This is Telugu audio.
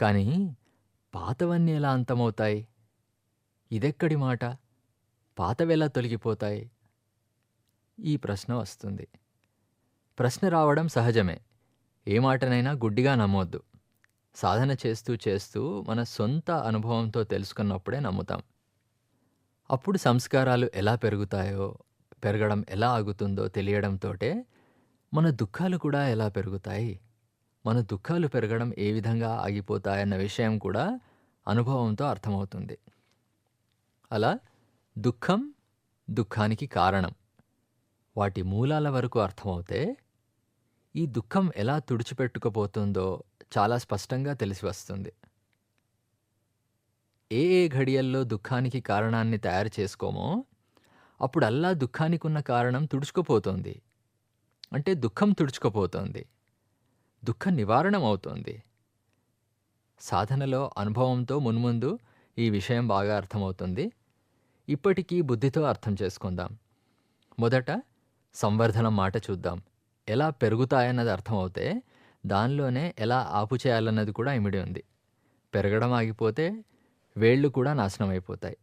కానీ పాతవన్నీ ఎలా అంతమవుతాయి? ఇదెక్కడి మాట? పాతవెలా తొలగిపోతాయి? ఈ ప్రశ్న వస్తుంది. ప్రశ్న రావడం సహజమే. ఏ మాటనైనా గుడ్డిగా నమ్మొద్దు. సాధన చేస్తూ చేస్తూ మన సొంత అనుభవంతో తెలుసుకున్నప్పుడే నమ్ముతాం. అప్పుడు సంస్కారాలు ఎలా పెరుగుతాయో, పెరగడం ఎలా ఆగుతుందో తెలియడంతోటే మన దుఃఖాలు కూడా ఎలా పెరుగుతాయి, మన దుఃఖాలు పెరగడం ఏ విధంగా ఆగిపోతాయన్న విషయం కూడా అనుభవంతో అర్థమవుతుంది. అలా దుఃఖం, దుఃఖానికి కారణం వాటి మూలాల వరకు అర్థమవుతే ఈ దుఃఖం ఎలా తుడిచిపెట్టుకుపోతుందో చాలా స్పష్టంగా తెలిసి వస్తుంది. ఏ ఏ ఘడియల్లో దుఃఖానికి కారణాన్ని తయారు చేసుకోమో అప్పుడల్లా దుఃఖానికున్న కారణం తుడుచుకుపోతోంది. అంటే దుఃఖం తుడుచుకుపోతోంది. దుఃఖ నివారణం అవుతోంది. సాధనలో అనుభవంతో మున్ముందు ఈ విషయం బాగా అర్థమవుతుంది. ఇప్పటికీ బుద్ధితో అర్థం చేసుకుందాం. మొదట సంవర్ధనం మాట చూద్దాం. ఎలా పెరుగుతాయన్నది అర్థమవుతే దానిలోనే ఎలా ఆపు చేయాలన్నది కూడా ఇమిడి ఉంది. పెరగడం ఆగిపోతే వేళ్ళు కూడా నాశనం అయిపోతాయి